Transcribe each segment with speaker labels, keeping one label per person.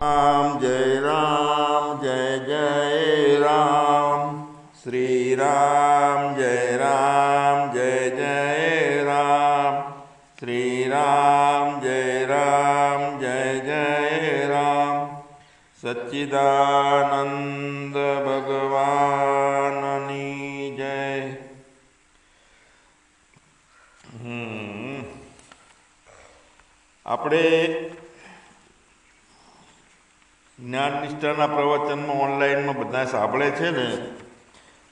Speaker 1: રામ જય રામ જય જય રામ શ્રી રામ જય રામ જય જય રામ શ્રી રામ જય રામ જય જય રામ સચ્ચિદાનંદ ભગવાનની જય આપણે જ્ઞાન નિષ્ઠાના પ્રવચનમાં ઓનલાઈનમાં બધા સાંભળે છે ને,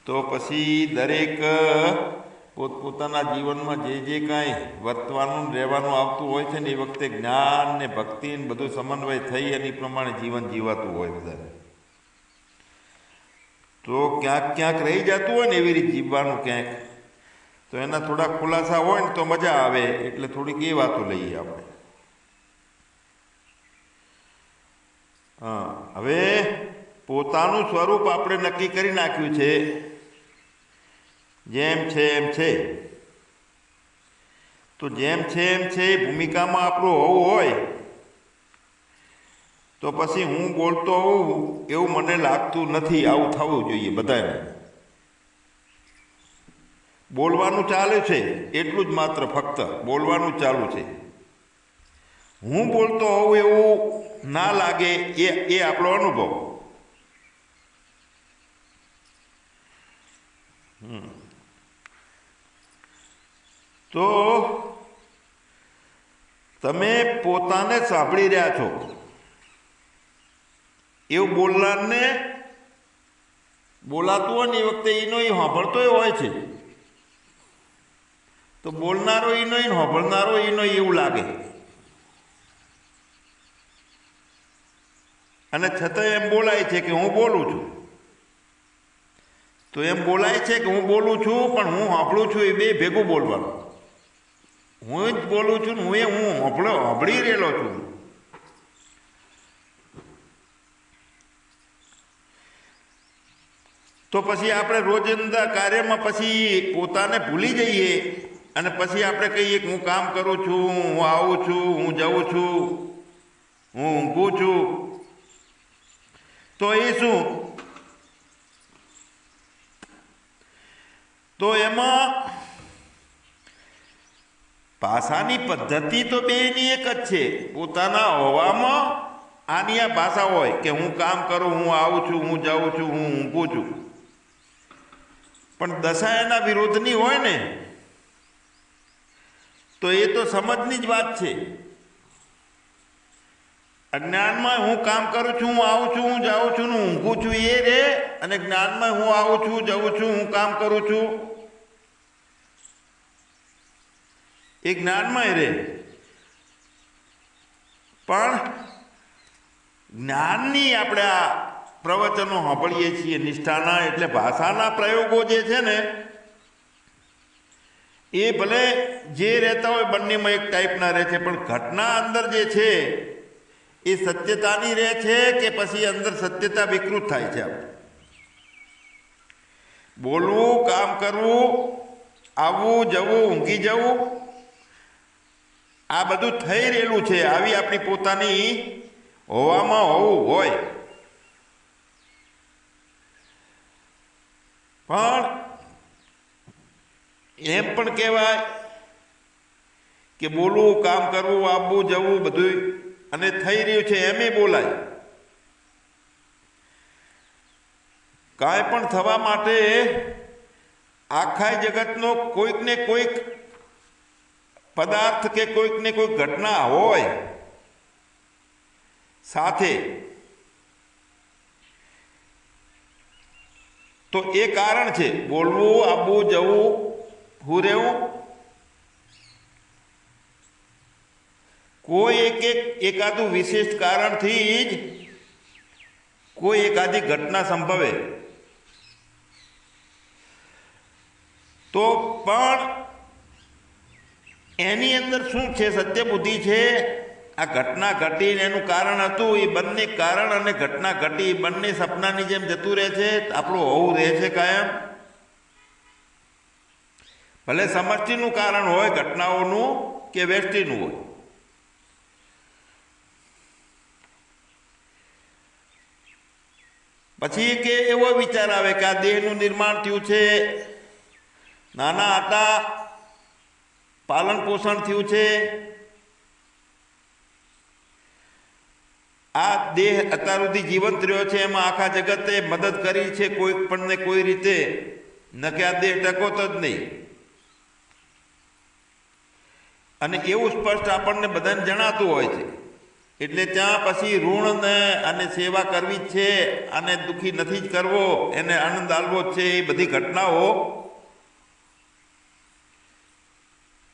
Speaker 1: તો પછી દરેક પોતપોતાના જીવનમાં જે જે કાંઈ વર્તવાનું રહેવાનું આવતું હોય છે ને, એ વખતે જ્ઞાન ને ભક્તિ ને બધું સમન્વય થઈ એની પ્રમાણે જીવન જીવાતું હોય બધાને. તો ક્યાંક ક્યાંક રહી જતું હોય ને એવી રીતે જીવવાનું ક્યાંક. તો એના થોડા ખુલાસા હોય ને તો મજા આવે, એટલે થોડીક એ વાતો લઈએ આપણે હા હવે પોતાનું સ્વરૂપ આપણે નક્કી કરી નાખ્યું છે. જેમ છે એમ છે. તો જેમ છે એમ છે એ ભૂમિકામાં આપણું હોવું હોય, તો પછી હું બોલતો હોઉં એવું મને લાગતું નથી. આવું થવું જોઈએ બધાને. બોલવાનું ચાલે છે, એટલું જ માત્ર ફક્ત બોલવાનું ચાલુ છે. હું બોલતો હોઉં એવું ના લાગે એ એ આપણો અનુભવ. તો તમે પોતાને સાંભળી રહ્યા છો. એવું બોલનારને બોલાતું હોય ને એ વખતે એનો એ સાંભળતો હોય છે. તો બોલનારો એનો એ સાંભળનારો એનો એવું લાગે. અને છતાં એમ બોલાય છે કે હું બોલું છું. તો એમ બોલાય છે કે હું બોલું છું, પણ હું સાંભળું છું એ બે ભેગું બોલવાનું. હું જ બોલું છું ને હું એ હું સાંભળો સાંભળી રહેલો છું. તો પછી આપણે રોજિંદા કાર્યમાં પછી પોતાને ભૂલી જઈએ અને પછી આપણે કહીએ કે હું કામ કરું છું, હું આવું છું, હું જાઉં છું, હું ઊંઘું છું. તો એ શું? તો એમાં ભાષાની પદ્ધતિ તો બેની એક જ છે. પોતાના હોવામાં આની આ ભાષા હોય કે હું કામ કરું, હું આવું છું, હું જાઉં છું, હું ઊંઘું છું. પણ દશા એના વિરોધની હોય ને, તો એ તો સમજની જ વાત છે. અજ્ઞાનમાં હું કામ કરું છું, હું આવું છું, હું જાઉં છું, હું ઊંઘું છું, એ રે. અને જ્ઞાનમાં હું આવું છું જઉં છું, હું કામ કરું છું. એ જ્ઞાનમાં રે. પણ જ્ઞાનની આપણે આ પ્રવચનો સાંભળીએ છીએ, નિષ્ઠાના એટલે ભાષાના પ્રયોગો જે છે ને, એ ભલે જે રહેતા હોય બંનેમાં એક ટાઈપના રહે છે, પણ ઘટના અંદર જે છે એ સત્યતાની રહે છે કે પછી અંદર સત્યતા વિકૃત થાય છે આપણે બોલવું, કામ કરવું, આવવું, જવું, ઊંઘી જવું, આ બધું થઈ રહેલું છે. આવી આપણી પોતાની હોવામાં હોવું હોય. પણ એમ પણ કહેવાય કે બોલવું, કામ કરવું, આવવું, જવું બધું અને થઈ રહ્યું છે એમ બોલાય. કાંઈ પણ થવા માટે આખા જગતનો કોઈક ને કોઈક પદાર્થ કે કોઈક ને કોઈક ઘટના હોય. સાથે. તો એ કારણ છે. બોલવું, આવવું, જવું, હું રહેવું કોઈ એક એક એકાદું વિશિષ્ટ કારણથી જ કોઈ એકાદી ઘટના સંભવે. તો પણ એની અંદર શું છે? સત્ય બુદ્ધિ છે. આ ઘટના ઘટીને એનું કારણ હતું, એ બંને કારણ અને ઘટના ઘટી બંને સપનાની જેમ જતું રહે છે આપણું હોવું રહે છે કાયમ. ભલે સમષ્ટિનું કારણ હોય, ઘટનાઓનું કે વ્યષ્ટિનું હોય. પછી કે એવો વિચાર આવે કે આ દેહનું નિર્માણ થયું છે. નાના હતા, પાલન પોષણ થયું છે. આ દેહ અત્યાર સુધી જીવંત રહ્યો છે, એમાં આખા જગતે મદદ કરી છે કોઈ પણ ને કોઈ રીતે. ન કે આ દેહ ટકોતો જ નહીં. અને એવું સ્પષ્ટ આપણને બધાને જણાતું હોય છે. એટલે ત્યાં પછી ઋણને અને સેવા કરવી જ છે અને દુઃખી નથી જ કરવો, એને આનંદ આલવો છે, એ બધી ઘટનાઓ.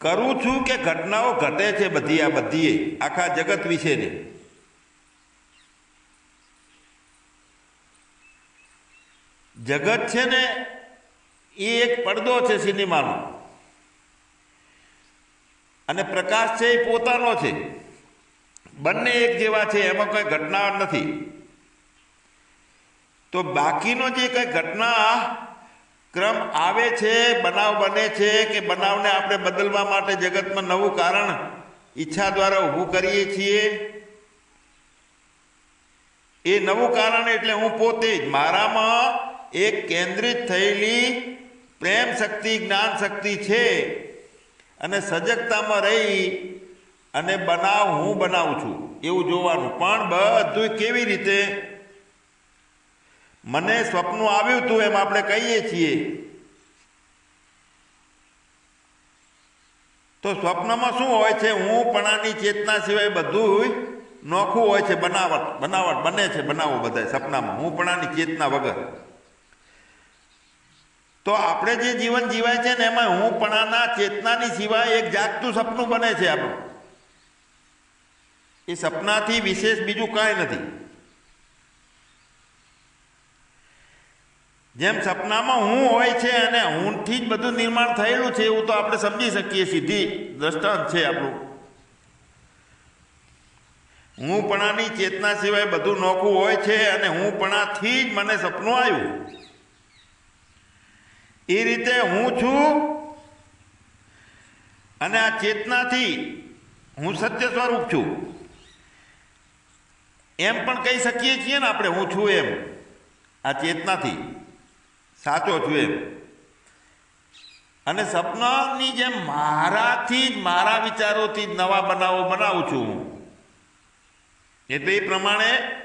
Speaker 1: કરું છું કે ઘટનાઓ ઘટે છે બધી આ બધીએ, આખા જગત વિશેની. જગત છે ને, એ એક પડદો છે સિનેમાનો. અને પ્રકાશ છે એ પોતાનો છે. બંને એક જેવા છે, એમાં કોઈ ઘટના નથી. તો બાકીનો જે કંઈ ઘટના ક્રમ આવે છે, બનાવ બને છે, કે બનાવને આપણે બદલવા માટે જગતમાં નવું કારણ ઈચ્છા દ્વારા ઊભું કરીએ છીએ? એ નવું કારણ એટલે હું પોતે જ, મારામાં એક કેન્દ્રિત થયેલી પ્રેમ શક્તિ, જ્ઞાન શક્તિ છે. અને સજગતામાં રહી અને બનાવ હું બનાવું છું, એવું જોવાનું. પણ બધું કેવી રીતે? મને સ્વપ્ન આવ્યું હતું એમ આપણે કહીએ છીએ. તો સ્વપ્નમાં શું હોય છે? હું પણાની ચેતના સિવાય બધું નોખું હોય છે, બનાવટ. બનાવટ બને છે, બનાવો બધા સપનામાં. હું પણાની ચેતના વગર. તો આપણે જે જીવન જીવાય છે ને એમાં હું પણાના ચેતનાની સિવાય એક જાગતું સપનું બને છે આપણું. એ સપનાથી વિશેષ બીજું કાંઈ નથી. જેમ સપનામાં હું હોય છે અને હુંથી જ બધું નિર્માણ થયેલું છે એવું તો આપણે સમજી શકીએ, સીધી દ્રષ્ટાંત છે આપણું. હું પણાની ચેતના સિવાય બધું નોખું હોય છે અને હું પણાથી જ મને સપનું આવ્યું. એ રીતે હું છું અને આ ચેતનાથી હું સત્ય સ્વરૂપ છું. એમ પણ કહી શકીએ છીએ ને આપણે, હું છું એમ. આ ચેતનાથી. સાચો છું એમ. અને સપનાની જેમ મારાથી જ, મારા વિચારોથી જ નવા બનાવો બનાવું છું હું. એટલે એ પ્રમાણે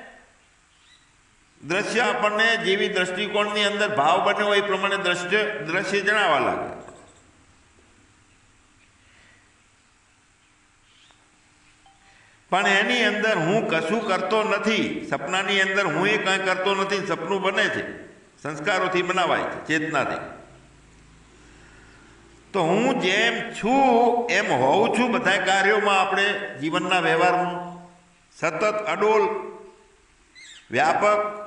Speaker 1: દ્રશ્ય આપણને જેવી દ્રષ્ટિકોણની અંદર ભાવ બન્યો એ પ્રમાણે દ્રશ્ય દ્રશ્ય જણાવવા લાગે. પણ એની અંદર હું કશું કરતો નથી. સપનાની અંદર હું એ કાંઈ કરતો નથી. સપનું બને છે. સંસ્કારોથી બનાવાય છે. ચેતનાથી. તો હું જેમ છું, એમ હોઉં છું બધા કાર્યોમાં આપણે જીવનના વ્યવહારમાં. સતત અડોલ, વ્યાપક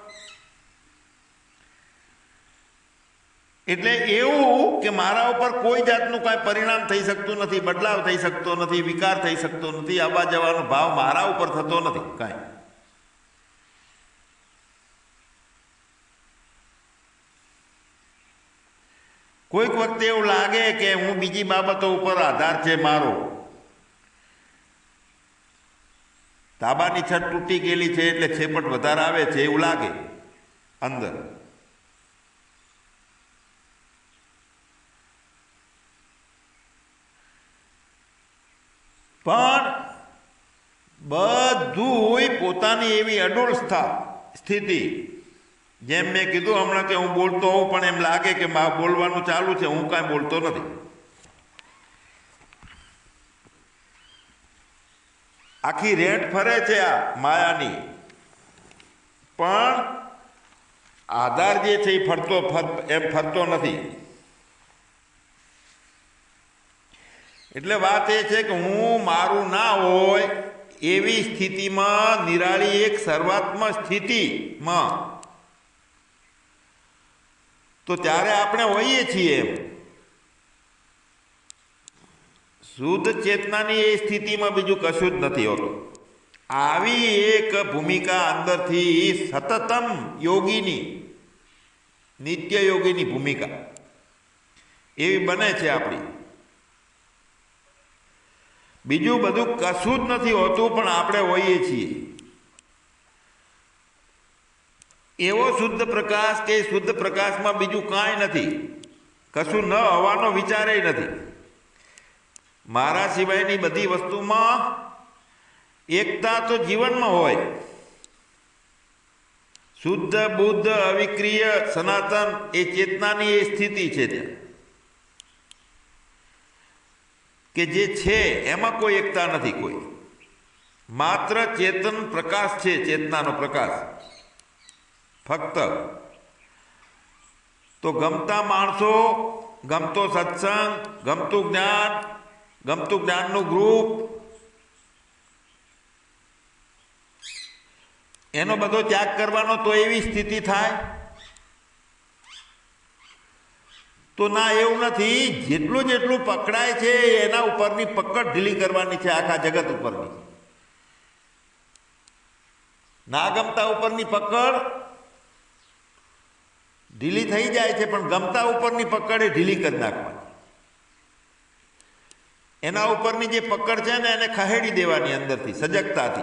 Speaker 1: એટલે એવું કે મારા ઉપર કોઈ જાતનું કાંઈ પરિણામ થઈ શકતું નથી, બદલાવ થઈ શકતો નથી, વિકાર થઈ શકતો નથી, આવવા જવાનો ભાવ મારા ઉપર થતો નથી કાંઈ. કોઈક વખતે એવું લાગે કે હું બીજી બાબતો ઉપર આધાર છે મારો. તાબાની છત તૂટી ગયેલી છે એટલે છેપટ વધારે આવે છે એવું લાગે અંદર. પણ બધું પોતાની એવી અડોળ સ્થિતિ. જેમ મેં કીધું હમણાં કે હું બોલતો હોઉં, પણ એમ લાગે કે બોલવાનું ચાલુ છે, હું કાંઈ બોલતો નથી. આખી રેટ ફરે છે આ માયાની. પણ આધાર જે છે એ ફરતો એમ ફરતો નથી. એટલે વાત એ છે કે હું, મારું ના હોય એવી સ્થિતિમાં નિરાળી એક સર્વાત્મક સ્થિતિમાં. તો ત્યારે આપણે હોઈએ છીએ એમ. શુદ્ધ ચેતનાની એ સ્થિતિમાં બીજું કશું જ નથી હોતું. આવી એક ભૂમિકા અંદરથી સતતમ યોગીની, નિત્ય યોગીની ભૂમિકા. એવી બને છે આપણી. બીજું બધું કશું જ નથી હોતું, પણ આપણે હોઈએ છીએ. એવો શુદ્ધ પ્રકાશ કે શુદ્ધ પ્રકાશમાં બીજું કાંઈ નથી. કશું ન હોવાનો વિચારે નથી. મારા સિવાયની બધી વસ્તુમાં એકતા તો જીવનમાં હોય. શુદ્ધ, બુદ્ધ, અવિક્રિય, સનાતન એ ચેતનાની એ સ્થિતિ છે ત્યાં. કે જે છે, એમાં કોઈ એકતા નથી કોઈ. માત્ર ચેતન પ્રકાશ છે, ચેતનાનો પ્રકાશ. ફક્ત. તો ગમતા માણસો ગમતો સત્સંગ, ગમતું જ્ઞાન, ગમતું જ્ઞાનનું ગ્રુપ. એનો બધો ત્યાગ કરવાનો તો એવી સ્થિતિ થાય તો ના, એવું નથી. જેટલું જેટલું પકડાય છે, એના ઉપરની પકડ ઢીલી કરવાની છે, આખા જગત ઉપરની. ના ગમતા ઉપરની પકડ ઢીલી થઈ જાય છે, પણ ગમતા ઉપરની પકડ એ ઢીલી કરી નાખવાની. એના ઉપરની જે પકડ છે ને, એને ખહેડી દેવાની અંદરથી, સજગતાથી.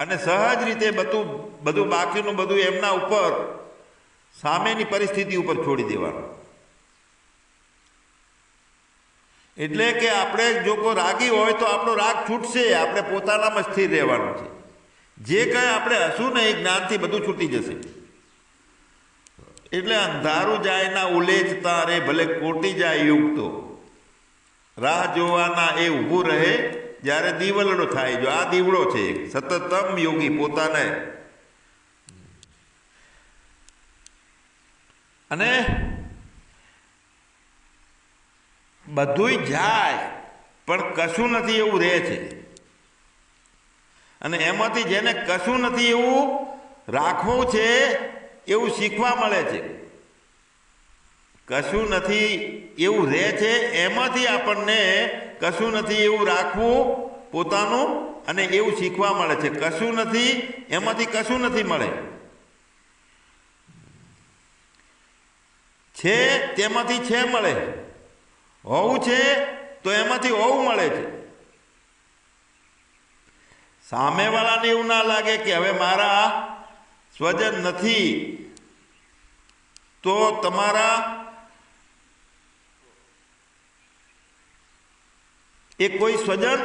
Speaker 1: અને સહજ રીતે બધું બધું બાકીનું બધું એમના ઉપર સામેની પરિસ્થિતિ ઉપર છોડી દેવાનું. એટલે કે આપણે જો કોઈ રાગી હોય તો આપણો રાગ છૂટશે, આપણે પોતાનામાં સ્થિર રહેવાનું છે. જે કંઈ આપણે હશું ને એ જ્ઞાનથી બધું છૂટી જશે. એટલે અંધારું જાય ના ઉલેચતા રે ભલે કોટી જાય યુગ તો રાહ જોવાના એ ઊભું રહે, જ્યારે દીવલડો થાય જો. આ દીવડો છે સતતમ યોગી પોતાને. અને બધુંય જાય, પણ કશું નથી એવું રહે છે. અને એમાંથી જેને કશું નથી એવું રાખવું છે, એવું શીખવા મળે છે. કશું નથી એવું રહે છે, એમાંથી આપણને કશું નથી એવું રાખવું પોતાનું અને એવું શીખવા મળે છે. કશું નથી, એમાંથી કશું નથી મળે. છે, તેમાંથી છે મળે. હોવું છે તો એમાંથી હોવું મળે છે. સામેવાળાને એવું ના લાગે કે હવે મારા સ્વજન નથી. તો તમારા એ કોઈ સ્વજન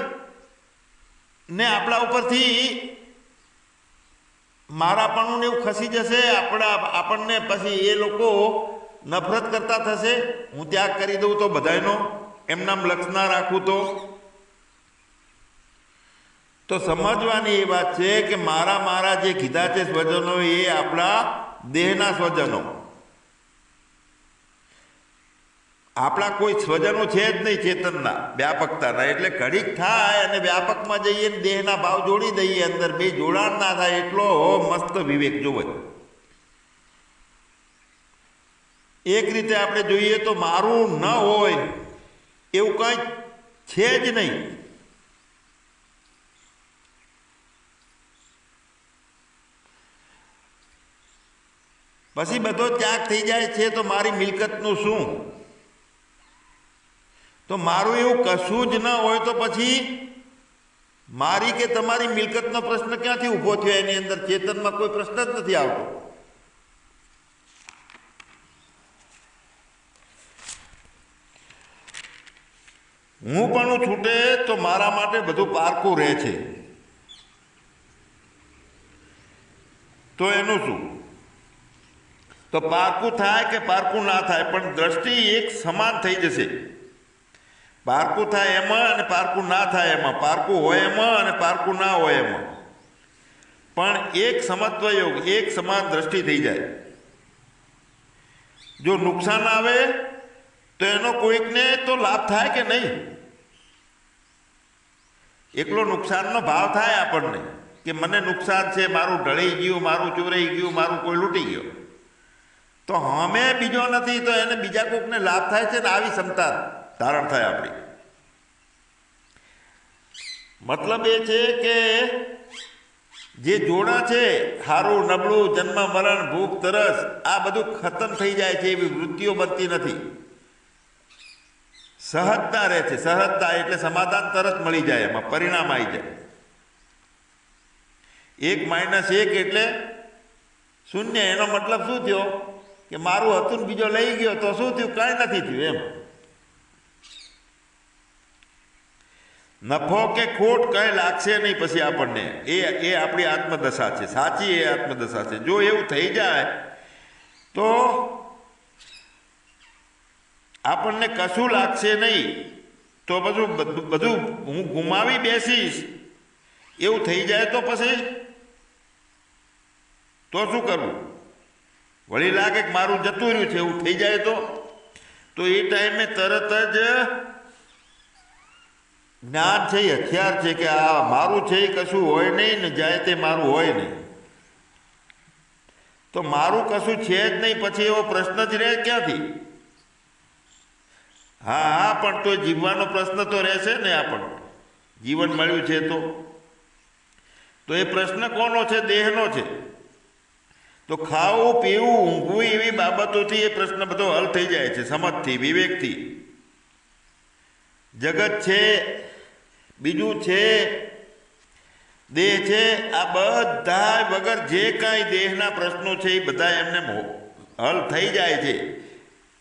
Speaker 1: ને આપણા ઉપરથી મારાપણું ને એવું ખસી જશે? આપણા આપણને પછી એ લોકો નફરત કરતા થશે, હું ત્યાગ કરી દઉં તો બધાનો એમનામ લક્ષ ના રાખું તો. તો સમજવાની એ વાત છે કે મારા મારા જે કીધા છે સ્વજનો એ આપણા દેહના સ્વજનો. આપણા કોઈ સ્વજનો છે જ નહીં ચેતનના, વ્યાપકતાના. એટલે ઘડીક થાય અને વ્યાપકમાં જઈએ દેહના ભાવ જોડી દઈએ અંદર, બે જોડાણ ના થાય, એટલો મસ્ત વિવેક જોવે. એક રીતે આપણે જોઈએ તો મારું ન હોય, એવું કંઈ છે જ નહીં. પછી બધો ત્યાગ થઈ જાય છે તો મારી મિલકતનું શું? તો મારું એવું કશું જ ન હોય તો પછી મારી કે તમારી મિલકતનો પ્રશ્ન ક્યાંથી ઊભો થયો? એની અંદર ચેતનમાં કોઈ પ્રશ્ન જ નથી આવતો. હું પણ છૂટે તો મારા માટે બધું પારકું રહે છે. તો એનું શું? તો પારકું થાય કે પારકું ના થાય, પણ દ્રષ્ટિ એક સમાન થઈ જશે. પારકું થાય એમાં અને પારકું ના થાય એમાં. પારકું હોય એમાં અને પારકું ના હોય એમાં. પણ એક સમત્વ યોગ, એક સમાન દ્રષ્ટિ થઈ જાય. જો નુકસાન આવે, તો એનો કોઈકને તો લાભ થાય કે નહીં? એકલો નુકસાનનો ભાવ થાય આપણને કે મને નુકસાન છે, મારું ઢળી ગયું, મારું ચોરાઈ ગયું, મારું કોઈ લૂંટી ગયો. તો અમે બીજો નથી, તો એને બીજા કોઈકને લાભ થાય છે ને આવી ક્ષમતા ધારણ થાય આપણી. મતલબ એ છે કે જે જોડા છે સારું નબળું, જન્મ, મરણ, ભૂખ, તરસ, આ બધું ખતમ થઈ જાય છે, એવી વૃત્તિઓ બનતી નથી. સહજતા રહે છે. સહજતા એટલે સમાધાન તરત મળી જાય, એમાં પરિણામ આવી જાય. એક માઇનસ એક એટલે શૂન્ય, એનો મતલબ શું થયો? કે મારું હતું બીજો લઈ ગયો તો શું થયું? કાંઈ નથી થયું એમ. નફો કે ખોટ કંઈ લાગશે નહીં પછી આપણને. એ એ આપણી આત્મદશા છે. સાચી એ આત્મદશા છે. જો એવું થઈ જાય, તો આપણને કશું લાગશે નહીં. તો બધું બધું હું ગુમાવી બેસીશ. એવું થઈ જાય તો પછી? તો શું કરવું? વળી લાગે કે મારું જતું રહ્યું છે, એવું થઈ જાય તો? તો એ ટાઈમે તરત જ જ્ઞાન છે, એ હથિયાર છે કે આ મારું છે, એ કશું હોય નહીં ને જાય તે મારું હોય નહીં. તો મારું કશું છે જ નહીં, પછી એવો પ્રશ્ન જ રહે ક્યાંથી? હા હા, પણ તો જીવવાનો પ્રશ્ન તો રહેશે ને આપણો. જીવન મળ્યું છે તો. તો એ પ્રશ્ન કોનો છે? દેહનો છે. તો ખાવું, પીવું, ઊંઘવું એવી બાબતોથી એ પ્રશ્ન બધો હલ થઈ જાય છે, સમજથી, વિવેકથી. જગત છે, બીજું છે, દેહ છે, આ બધા વગર જે કાંઈ દેહના પ્રશ્નો છે એ બધા એમને હલ થઈ જાય છે.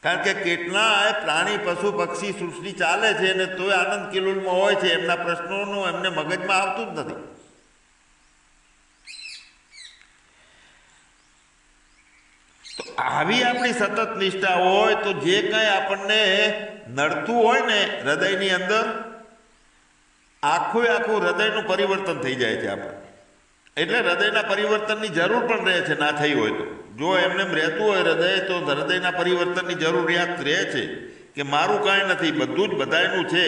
Speaker 1: કારણ કે કેટલાય પ્રાણી, પશુ, પક્ષી, સૃષ્ટિ ચાલે છે અને તોય આનંદ કિલોલમાં હોય છે, એમના પ્રશ્નોનું એમને મગજમાં આવતું જ નથી. તો આવી આપણી સતત નિષ્ઠા હોય તો જે કંઈ આપણને નડતું હોય ને હૃદયની અંદર, આખું આખું હૃદયનું પરિવર્તન થઈ જાય છે આપણે એટલે હૃદયના પરિવર્તનની જરૂર પણ રહે છે, ના થઈ હોય તો. જો એમને રહેતું હોય હૃદય, તો હૃદયના પરિવર્તનની જરૂરિયાત રહે છે કે મારું કાંઈ નથી, બધું જ બધાયનું છે.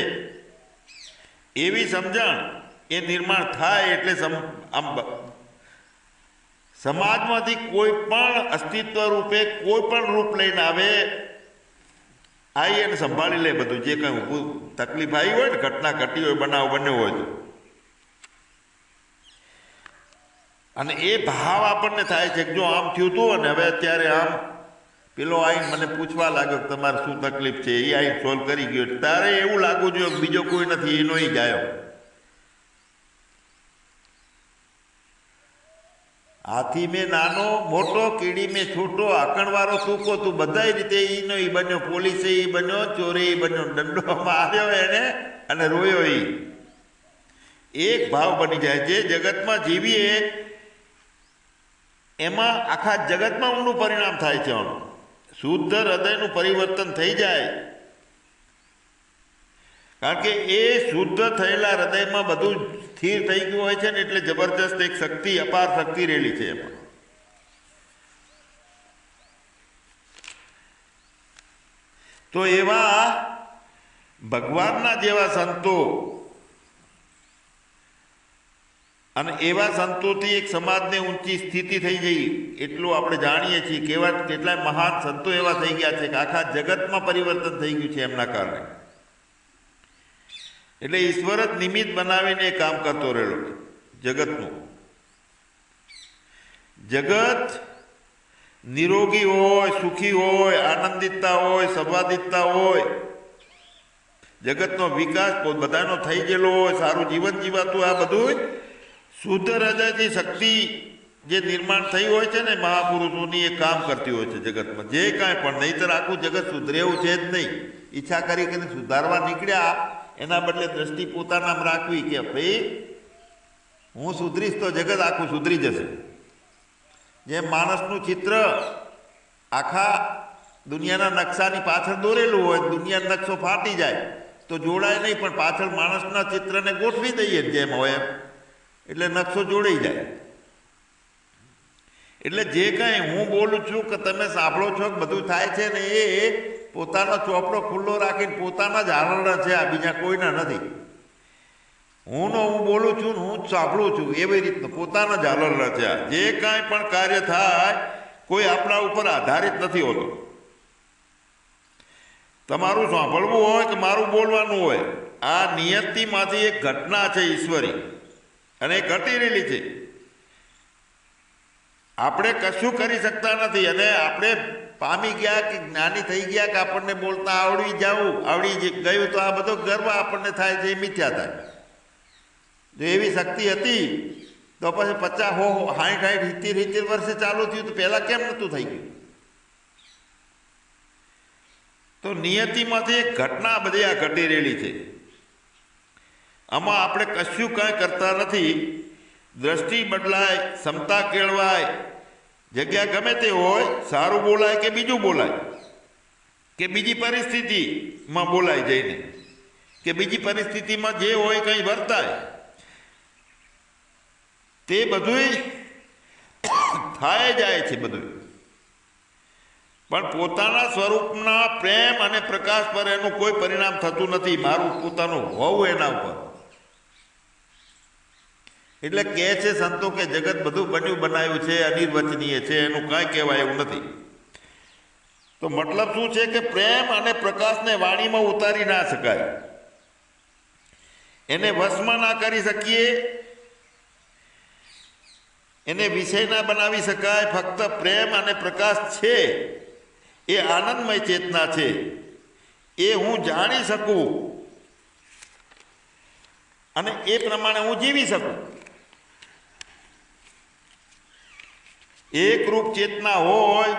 Speaker 1: એવી સમજણ એ નિર્માણ થાય એટલે સમાજમાંથી કોઈ પણ અસ્તિત્વ રૂપે કોઈ પણ રૂપ લઈને આવે આવી અને સંભાળી લે બધું. જે કંઈ તકલીફ આવી હોય ને, ઘટના ઘટી હોય, બનાવ બન્યો હોય તો. અને એ ભાવ આપણને થાય છે કે જો આમ થયું હતું અને હવે અત્યારે આમ પેલો આવીને મને પૂછવા લાગ્યો કે તમારે શું તકલીફ છે? એ આઈ સોલ્વ કરી ગયો. તારે એવું લાગવું જોઈએ બીજો કોઈ નથી, એનો ય ગાયો. હાથી મેં નાનો, મોટો, કીડી મેં છોટો આકણવાળો સૂકો, તું બધા રીતે ઈનો એ બન્યો. પોલીસે એ બન્યો, ચોરે એ બન્યો. દંડો માર્યો એને અને રોયો એ એક ભાવ બની જાય જે જગતમાં જીવીએ એમાં આખા જગતમાં ઊંડું પરિણામ થાય છે આનું. શુદ્ધ હૃદયનું પરિવર્તન થઈ જાય. કારણ કે એ શુદ્ધ થયેલા હૃદયમાં બધું સ્થિર થઈ ગયું હોય છે ને એટલે જબરજસ્ત એક શક્તિ, અપાર શક્તિ રહેલી છે એમાં. તો એવા ભગવાનના જેવા સંતો અને એવા સંતોથી એક સમાજને ઊંચી સ્થિતિ થઈ ગઈ. એટલું આપણે જાણીએ છીએ કેવા કેટલાય મહાન સંતો એવા થઈ ગયા છે કે આખા જગતમાં પરિવર્તન થઈ ગયું છે એમના કારણે. એટલે ઈશ્વર જ નિમિત્ત બનાવીને કામ કરતો રહેલો જગતનું. જગત નિરોગી હોય, સુખી હોય, આનંદિતતા હોય, સંવાદિતતા હોય, જગતનો વિકાસ બધાનો થઈ ગયેલો હોય, સારું જીવન જીવાતું આ બધું શુદ્ધ હૃદયથી શક્તિ જે નિર્માણ થઈ હોય છે ને મહાપુરુષોની એ કામ કરતી હોય છે જગતમાં. જે કાંઈ પણ, નહીંતર આખું જગત સુધરે એવું છે જ નહીં. ઈચ્છા કરી કે સુધારવા નીકળ્યા, એના બદલે દ્રષ્ટિ પોતાનામાં રાખવી કે ભાઈ, હું સુધરીશ તો જગત આખું સુધરી જશે. જેમ માણસનું ચિત્ર આખા દુનિયાના નકશાની પાછળ દોરેલું હોય, દુનિયાનો નકશો ફાટી જાય, તો જોડાય નહીં, પણ પાછળ માણસના ચિત્રને ગોઠવી દઈએ જેમ હોય એમ. એટલે નકશો જોડાઈ જાય. એટલે જે કાંઈ હું બોલું છું કે તમે સાંભળો છો કે બધું થાય છે ને એ પોતાનો ચોપડો ખુલ્લો રાખીને પોતાના જ હાલણા છે, આ બીજા કોઈના નથી. હું નો હું બોલું છું ને હું સાંભળું છું, એવી રીતનું પોતાના જ હાલરના છે આ. જે કાંઈ પણ કાર્ય થાય, કોઈ આપણા ઉપર આધારિત નથી હોતો. તમારું સાંભળવું હોય કે મારું બોલવાનું હોય, આ નિયતિમાંથી એક ઘટના છે ઈશ્વરી. અને ઘટી રહેલી છે. આપણે કશું કરી શકતા નથી અને આપણે પામી ગયા કે જ્ઞાની થઈ ગયા કે આપણને બોલતા આવડી જવું, આવડી ગયું તો આ બધો ગર્વ આપણને થાય છે, એ મિથ્યા થાય. જો એવી શક્તિ હતી, તો પછી પચાસ હો સાઠ સાઠ સિત્તેર સિત્તેર વર્ષે ચાલુ થયું તો પહેલાં કેમ નહોતું થઈ ગયું? તો નિયતિમાંથી એક ઘટના બધી આ ઘટી રહેલી છે. આમાં આપણે કશું કાંઈ કરતા નથી. દ્રષ્ટિ બદલાય ક્ષમતા કેળવાય. જગ્યા ગમે તે હોય સારું બોલાય કે બીજું બોલાય. કે બીજી પરિસ્થિતિમાં બોલાય જઈને. કે બીજી પરિસ્થિતિમાં જે હોય કંઈ વર્તાય. તે બધું થાય જાય છે બધું પણ પોતાના સ્વરૂપના પ્રેમ અને પ્રકાશ પર એનું કોઈ પરિણામ થતું નથી. મારું પોતાનું હોવું એના ઉપર. એટલે કહે છે સંતો કે જગત બધું બન્યું બનાવ્યું છે, અનિર્વચનીય છે, એનું કાંઈ કહેવાય એવું નથી. તો મતલબ શું છે કે પ્રેમ અને પ્રકાશને વાણીમાં ઉતારી ના શકાય. એને વશમાં ના કરી શકીએ, એને વિષય ના બનાવી શકાય, ફક્ત પ્રેમ અને પ્રકાશ છે, એ આનંદમય ચેતના છે. એ હું જાણી શકું અને એ પ્રમાણે હું જીવી શકું. એકરૂપ ચેતના હોય,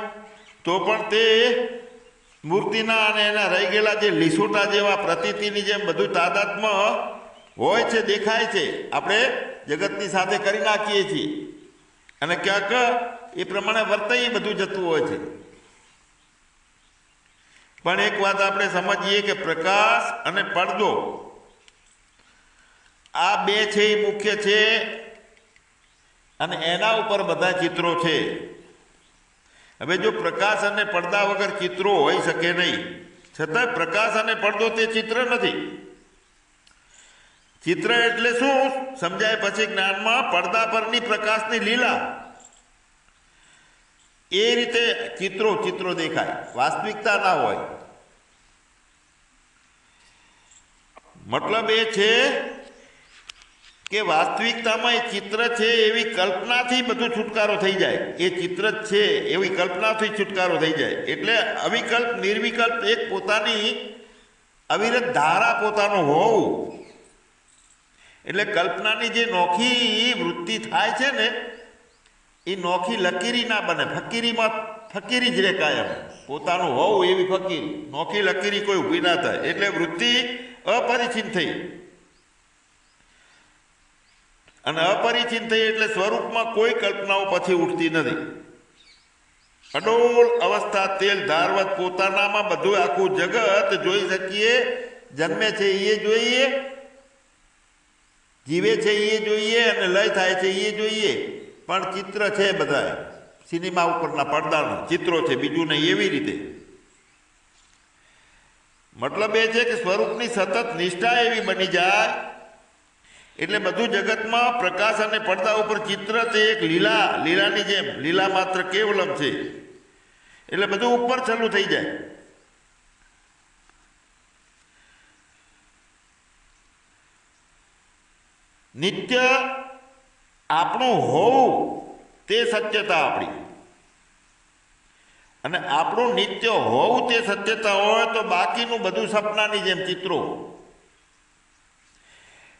Speaker 1: તો પણ તે મૂર્તિના અને એના રહી ગયેલા જે લીસોટા જેવા પ્રતીતિની જેમ બધું તાદાત્મ હોય છે, દેખાય છે, આપણે જગતની સાથે કરી નાખીએ છીએ. અને ક્યાંક એ પ્રમાણે વર્તાઈ બધું જતું હોય છે. પણ એક વાત આપણે સમજીએ કે પ્રકાશ અને પડદો આ બે છે એ મુખ્ય છે. અને એના ઉપર બધા ચિત્રો છે. હવે જો પ્રકાશ અને પડદા વગર ચિત્રો હોઈ શકે નહીં છતાં પ્રકાશ અને પડદો તે ચિત્ર નથી. ચિત્ર એટલે શું? સમજાય પછી જ્ઞાનમાં પડદા પરની પ્રકાશની લીલા. એ રીતે ચિત્રો ચિત્રો દેખાય. વાસ્તવિકતા ના હોય. મતલબ એ છે કે વાસ્તવિકતામાં એ ચિત્ર છે એવી કલ્પનાથી બધું છુટકારો થઈ જાય. એ ચિત્ર જ છે એવી કલ્પનાથી છુટકારો થઈ જાય. એટલે અવિકલ્પ, નિર્વિકલ્પ એક પોતાની અવિરત ધારા પોતાનું હોવું. એટલે કલ્પનાની જે નોખી વૃત્તિ થાય છે ને, એ નોખી લકીરી ના બને. ફકીરીમાં, ફકીરી જ રહે કાયમ. પોતાનું હોવું એવી ફકીરી. નોખી લકીરી કોઈ ઊભી ના થાય. એટલે વૃત્તિ અપરિચિત થઈ. અને અપરિચિત થઈ એટલે સ્વરૂપમાં કોઈ કલ્પનાઓ પછી ઉઠતી નથી. અડોલ અવસ્થા તેલ ધારવત પોતાનામાં બધું આખું જગત જોઈ શકીએ, જન્મે છે એ જોઈએ, જીવે છે એ જોઈએ અને લય થાય છે એ જોઈએ. પણ ચિત્ર છે બધા સિનેમા ઉપરના પડદાના ચિત્રો છે, બીજું નહીં, એવી રીતે. મતલબ એ છે કે સ્વરૂપની સતત નિષ્ઠા એવી બની જાય એટલે બધું જગતમાં પ્રકાશ અને પડદા ઉપર ચિત્ર તે એક લીલા, લીલાની જેમ. લીલા માત્ર કેવલમ છે. એટલે બધું ઉપર છલું થઈ જાય. નિત્ય આપણું હોવું તે સત્યતા આપણી. અને આપણું નિત્ય હોવું તે સત્યતા હોય તો બાકીનું બધું સપનાની જેમ ચિત્રો.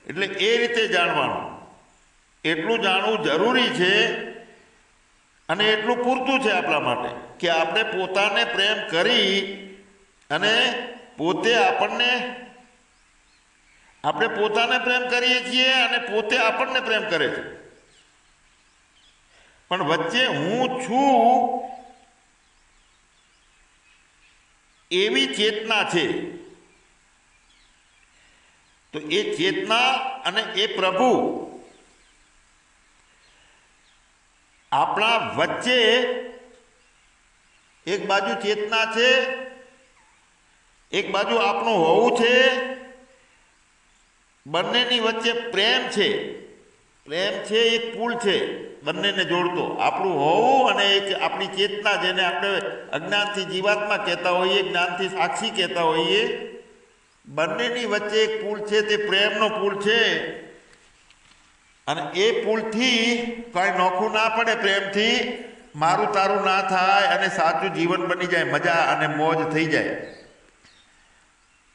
Speaker 1: એટલે એ રીતે જાણવાનું. એટલું જાણવું જરૂરી છે અને એટલું પૂરતું છે આપણા માટે કે આપણે પોતાને પ્રેમ કરી અને પોતે આપણને, આપણે પોતાને પ્રેમ કરીએ છીએ અને પોતે આપણને પ્રેમ કરે છે. પણ વચ્ચે હું છું એવી ચેતના છે તો એ ચેતના અને એ પ્રભુ. આપણા વચ્ચે એક બાજુ ચેતના છે, એક બાજુ આપણું હોવું છે. બંનેની વચ્ચે પ્રેમ છે. પ્રેમ છે, એક પુલ છે, બંનેને જોડતો. આપણું હોવું અને એક આપણી ચેતના જેને આપણે અજ્ઞાનથી જીવાત્મા કહેતા હોઈએ, જ્ઞાનથી સાક્ષી કહેતા હોઈએ બંનેની વચ્ચે એક પુલ છે, તે પ્રેમનો પુલ છે. અને એ પુલથી કાંઈ નોખું ના પડે પ્રેમથી, મારું તારું ના થાય અને સાચું જીવન બની જાય, મજા અને મોજ થઈ જાય.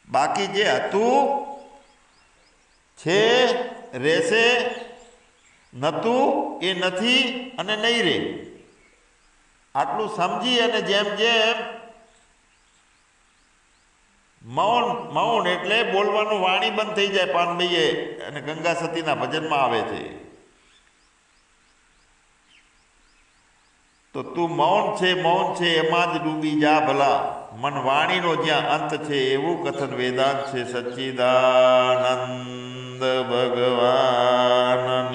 Speaker 1: બાકી જે હતું, છે, રહેશે નતું એ નથી અને નહીં રહે આટલું સમજી અને જેમ જેમ મૌન મૌન એટલે બોલવાનું વાણી બંધ થઈ જાય પાનભાઈએ અને ગંગા સતીના ભજનમાં આવે છે. તો તું મૌન છે મૌન છે, એમાં જ ડૂબી જા ભલા. મન વાણીનો જ્યાં અંત છે, એવું કથન વેદાંત છે, સચ્ચિદાનંદ ભગવાન